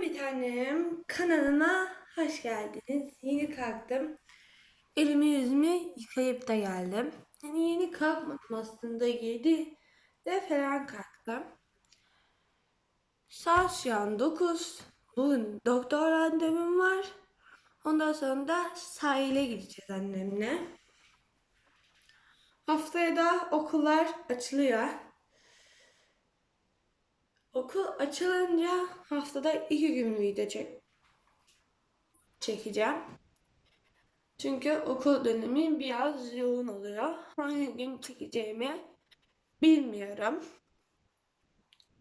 Selam bir tanem. Kanalıma hoş geldiniz. Yeni kalktım. Elimi yüzümü yıkayıp da geldim. Yani yeni kalkmadım aslında. 7 de falan kalktım. Saat şu an 9. Bugün doktor randevum var. Ondan sonra da sahile gideceğiz annemle. Haftaya da okullar açılıyor. Okul açılınca haftada iki gün video çek çekeceğim. Çünkü okul dönemi biraz yoğun oluyor. Hangi gün çekeceğimi bilmiyorum.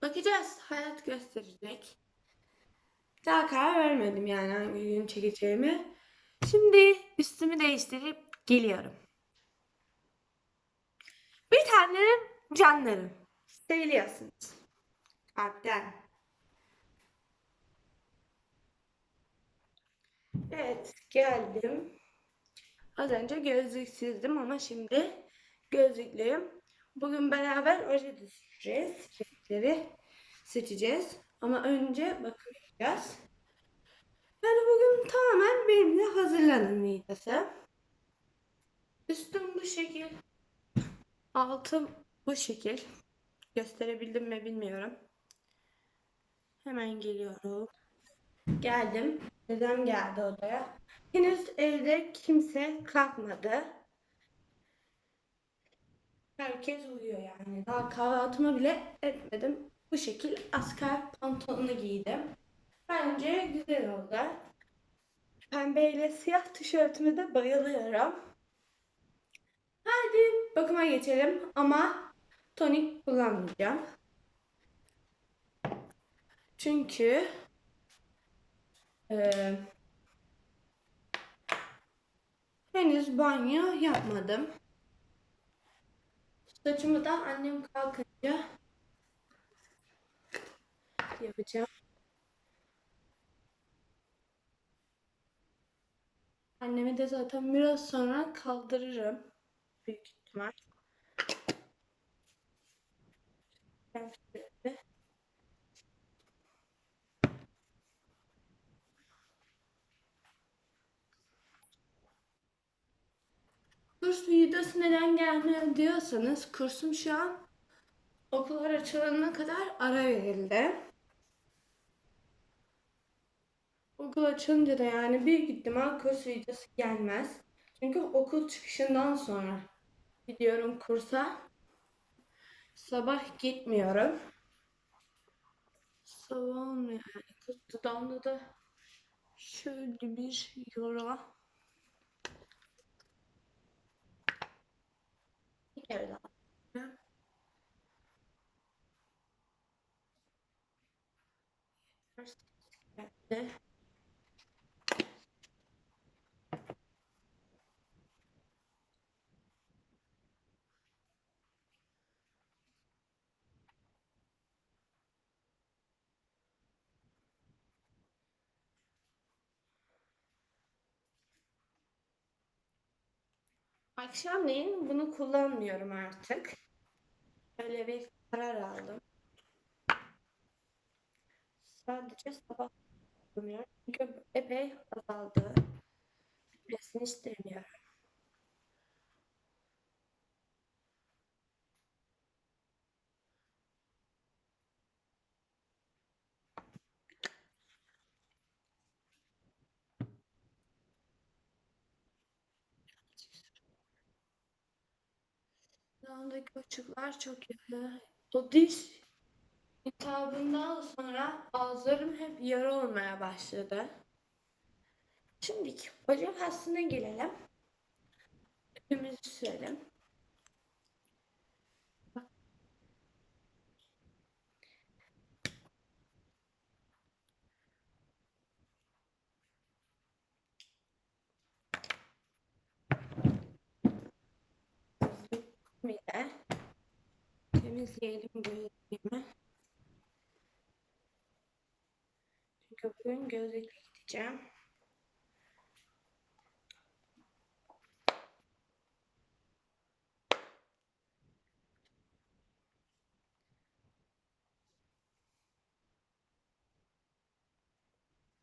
Bakacağız. Hayat gösterecek. Daha karar vermedim yani hangi gün çekeceğimi. Şimdi üstümü değiştirip geliyorum. Bir tanem canlarım. Seviliyorsunuz. Kalpten. Evet geldim. Az önce gözlüksüzdüm ama şimdi gözlüklüyüm. Bugün beraber oje de süreceğiz. Renkleri seçeceğiz. Ama önce bakım yapacağız. Yani bugün tamamen benimle hazırlanın videosu. Üstüm bu şekil. Altım bu şekil. Gösterebildim mi bilmiyorum. Hemen geliyorum. Geldim. Dedem geldi odaya. Henüz evde kimse kalkmadı. Herkes uyuyor yani. Daha kahvaltımı bile etmedim. Bu şekil asker pantolonu giydim. Bence güzel oldu. Pembe ile siyah tişörtüme de bayılıyorum. Hadi bakıma geçelim ama tonik kullanmayacağım. Çünkü eee, henüz banyo yapmadım. Saçımı da annem kalkınca yapacağım. Annemi de zaten biraz sonra kaldırırım. Büyük ihtimal. Ben şöyle. Kurs videosu neden gelmiyor diyorsanız kursum şu an okullar açılana kadar ara verildi. Okul açılınca da yani büyük ihtimal kurs videosu gelmez. Çünkü okul çıkışından sonra gidiyorum kursa. Sabah gitmiyorum. Sabah olmuyor yani. Dudağımda da şöyle bir yara. Bir kere daha. Akşamleyin bunu kullanmıyorum artık. Öyle bir karar aldım. Sadece sabah kullanıyorum. Çünkü epey azaldı. Bitmesini istemiyorum. Yanındaki ışıklar çok kötü. O diş iltihabından sonra ağızlarım hep yara olmaya başladı. Şimdi bacak aslına gelelim. Ipimizi sürelim. Bir de temizleyelim gözlüğümü. Çünkü bugün gözlükle gideceğim.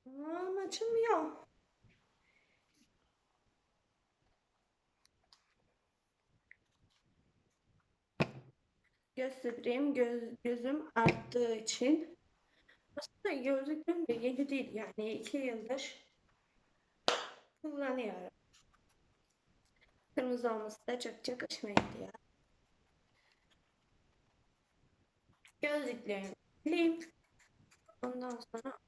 Tamam açılmıyor. Göz spreğim göz, gözüm arttığı için aslında gözlüklerim de yeni değil yani iki yıldır kullanıyorum. Kırmızı olması da çok çok hoşuma gidiyor. Gözlüklerimi. Ondan sonra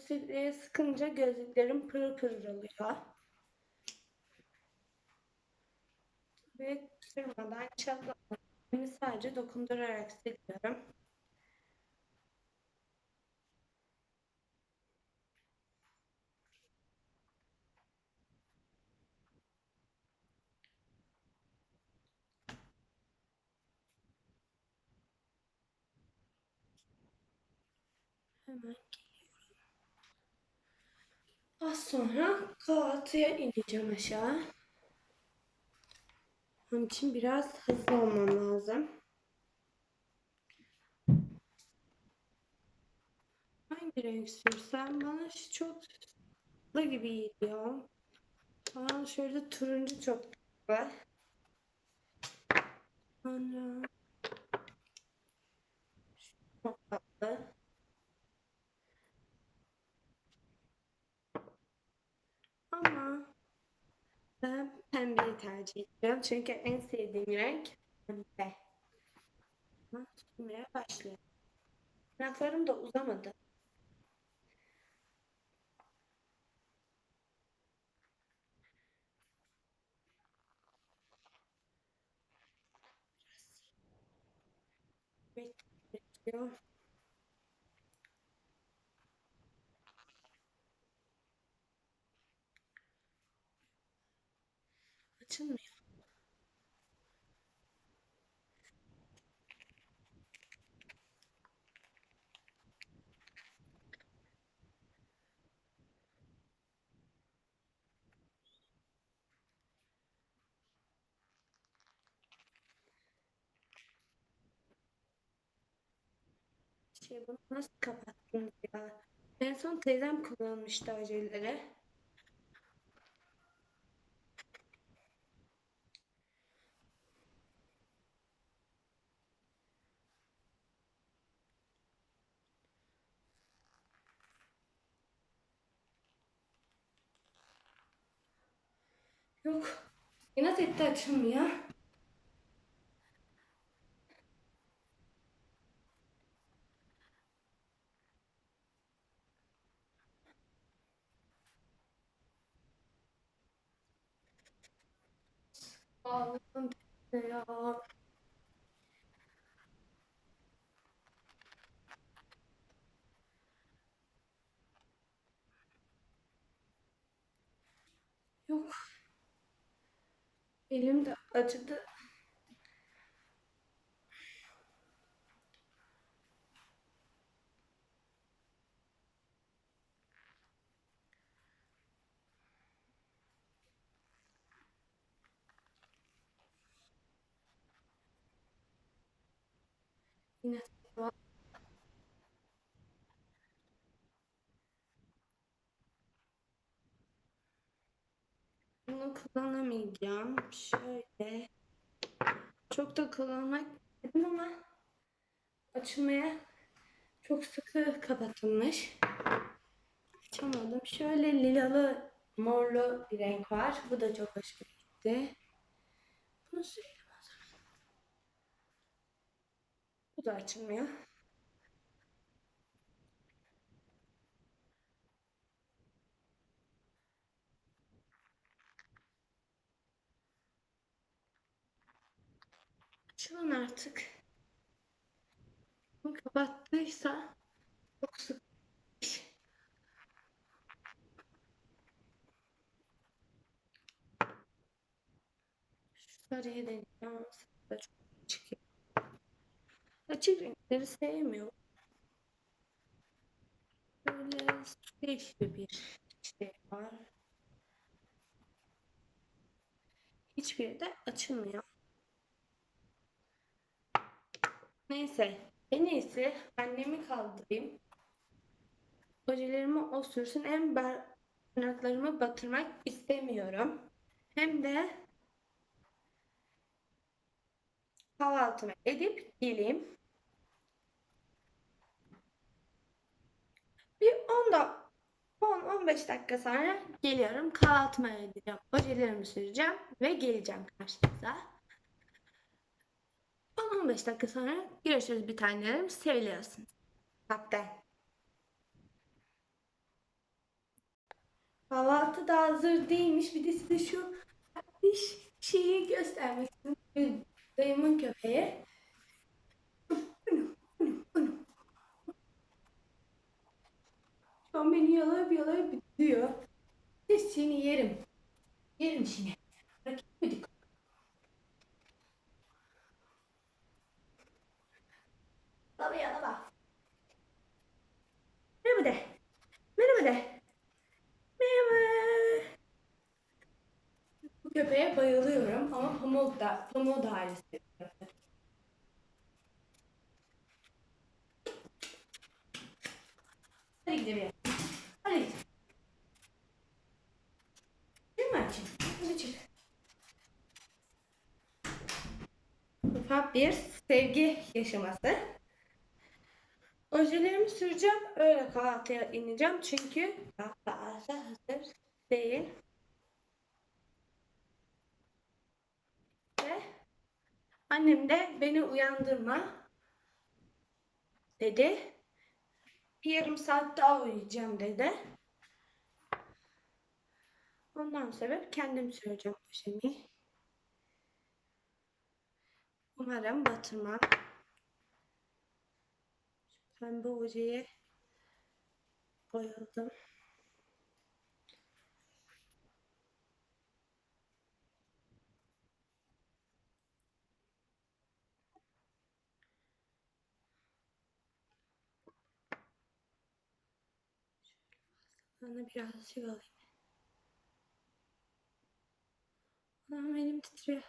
bu silgiye sıkınca gözlüklerim pırıl pırıl oluyor. Ve kırmadan çatlamadan sadece dokundurarak siliyorum. Hemen geliyorum. Az sonra kahvaltıya ineceğim aşağı. Onun için biraz hızlı olmam lazım. Hangi renk sürsem bana şu çok tatlı gibi geliyor. Bana şöyle turuncu çok var. Sonra çok tatlı. Ama ben ediyorum. Çünkü en sevdiğim renk pembe. Sürmeye başlıyorum. Tırnaklarım da uzamadı. Bekliyor. Açılmıyor. Şey bunu nasıl kapattınız ya? En son teyzem kullanmıştı Look, you're not attacking me, huh? 아, 좀 됐네요. 욕. Elim de acıdı. Yine Bunu kullanamayacağım. Şöyle. Çok da kullanmak istedim ama açılmaya çok sıkı kapatılmış. Açamadım. Şöyle lilalı morlu bir renk var. Bu da çok hoşuma gitti. Bunu sürelim o zaman. Bu da açılmıyor. Açılın artık. Kapattıysa çok sık. Şu sarıyı deneyeceğim sarı çok çıkıyor. Açık renkleri sevmiyorum. Böyle değişik bir şey var. Hiçbiri de açılmıyor. Neyse. En iyisi annemi kaldırayım. Ojelerimi o sürsün. Hem tırnaklarımı batırmak istemiyorum. Hem de kahvaltımı edip geleyim. Bir 10 da 10-15 dakika sonra geliyorum. Kahvaltımı edeceğim. Ojelerimi süreceğim ve geleceğim karşınıza. 10-15 dakika sonra görüşürüz bir tanelerim. Seviliyorsunuz. Hatta. Kahvaltı da hazır değilmiş. Bir de size şu şeyi göstermek istiyorum. Dayımın köpeği. Şu an beni yalayıp yalayıp. Ne seni yerim. Yerim seni. Rakip miydik? Baba yalama. Merhaba de. Merhaba de. Merhaba. Bu köpeğe bayılıyorum ama pamuk da, pamuğu da seviyorum. Hadi gidelim. Hadi. Değil mi açayım? Hadi çık. Ufak bir sevgi yaşaması. Süreceğim. Öyle kahvaltıya ineceğim. Çünkü kahvaltı hazır değil. Ve annem de beni uyandırma dedi. Bir yarım saat daha uyuyacağım dedi. Ondan sebep kendim süreceğim ojemi. Umarım batırmam. Pembe ojeye boyadım. Bana birazcık alayım. Anam elim titriyor.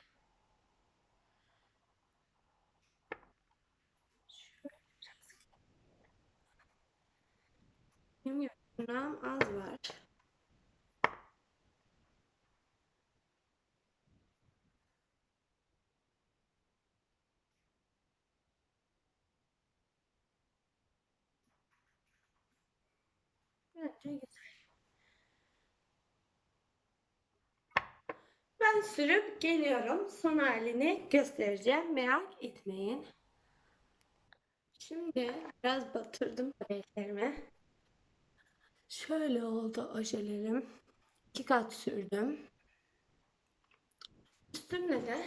Benim yaptığım az var. Bence güzel. Ben sürüp geliyorum. Son halini göstereceğim. Merak etmeyin. Şimdi biraz batırdım renklerimi. Şöyle oldu ojelerim. İki kat sürdüm. Üstümde de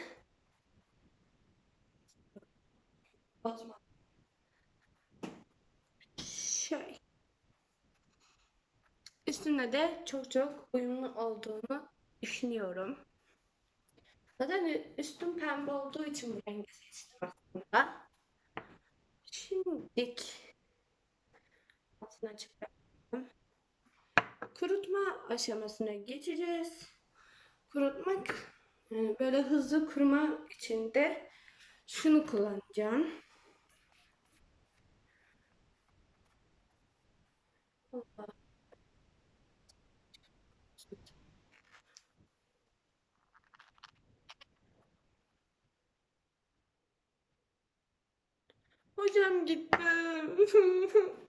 bozma. Şöyle. Üstünde de çok çok uyumlu olduğunu düşünüyorum. Zaten üstüm pembe olduğu için bu rengi seçtim aslında. Şimdilik altına çıkarttım. Kurutma aşamasına geçeceğiz. Kurutmak yani böyle hızlı kuruma için de şunu kullanacağım. Hocam gitti.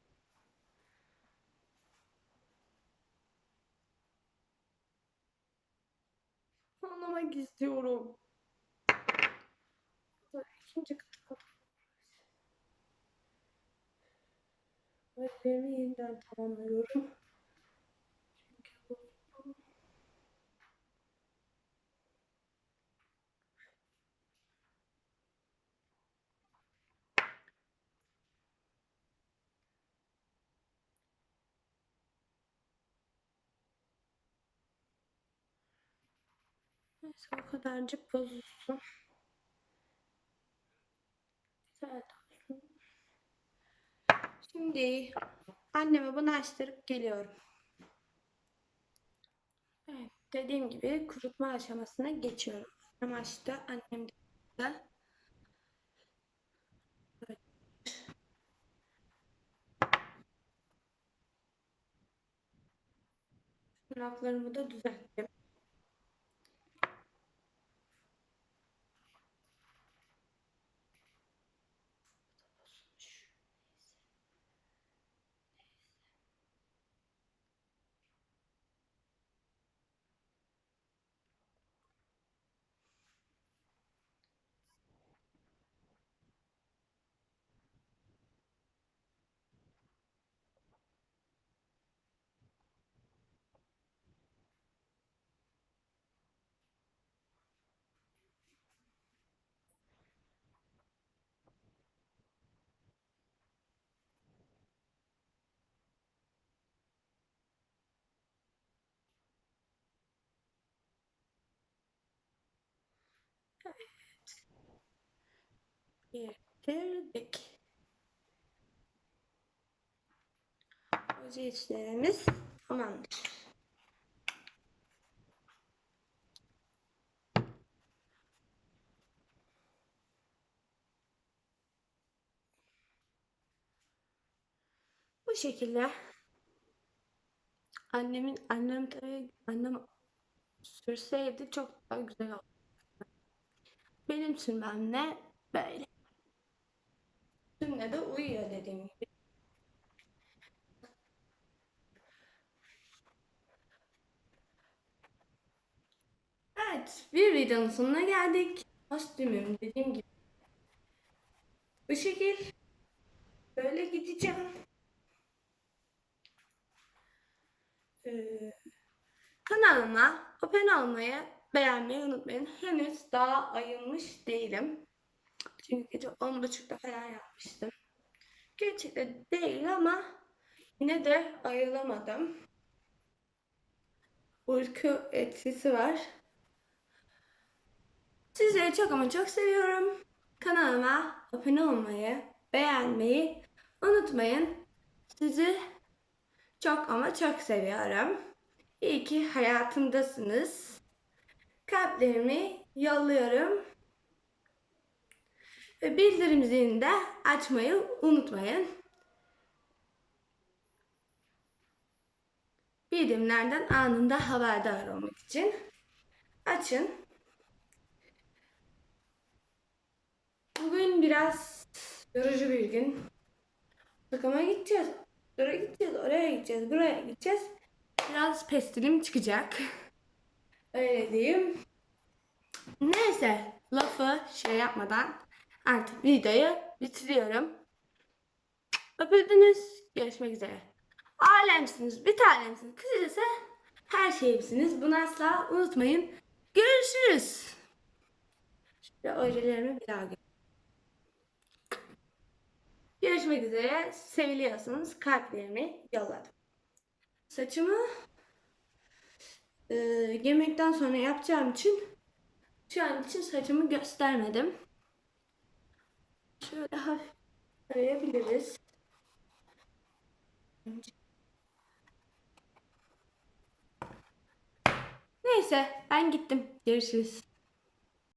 Ödevimi yeniden tamamlıyorum. Neyse o kadarcık bozulsun. Güzel. Şimdi anneme bunu açtırıp geliyorum. Evet, dediğim gibi kurutma aşamasına geçiyorum. Annem açtı, annem de Evet. Tırnaklarımı da düzelttim. Bitirdik. Oje işlerimiz tamamdır. Bu şekilde annemin annem tabii annem sürseydi çok daha güzel olurdu. Benim sürmemle böyle. Sürme de uyuyor dediğim gibi. Evet, bir videonun sonuna geldik. Kostümüm dediğim gibi. Bu şekil. Böyle gideceğim. Ee, kanalıma abone olmayı, beğenmeyi unutmayın. Henüz daha ayılmış değilim. Çünkü gece 10.30'da falan yapmıştım. Gerçekten değil ama yine de ayılamadım. Uyku etkisi var. Sizleri çok ama çok seviyorum. Kanalıma abone olmayı, beğenmeyi unutmayın. Sizi çok ama çok seviyorum. İyi ki hayatımdasınız. Kalplerimi yolluyorum. Ve bildirim zilini de açmayı unutmayın. Bildirimlerden anında haberdar olmak için açın. Bugün biraz yorucu bir gün. Takıma gideceğiz. Oraya gideceğiz, oraya gideceğiz, buraya gideceğiz. Biraz pestilim çıkacak. Öyle diyeyim. Neyse, lafı şey yapmadan artık videoyu bitiriyorum. Öpüldünüz. Görüşmek üzere. Alemsiniz, bir tanemsiniz. Kısacası her şeyimsiniz. Bunu asla unutmayın. Görüşürüz. Şöyle ojelerimi bir daha gö- Görüşmek üzere. Seviliyorsanız kalplerimi yolladım. Saçımı e, yemekten sonra yapacağım için şu an için saçımı göstermedim. Şöyle hafif tarayabiliriz. Neyse ben gittim. Görüşürüz.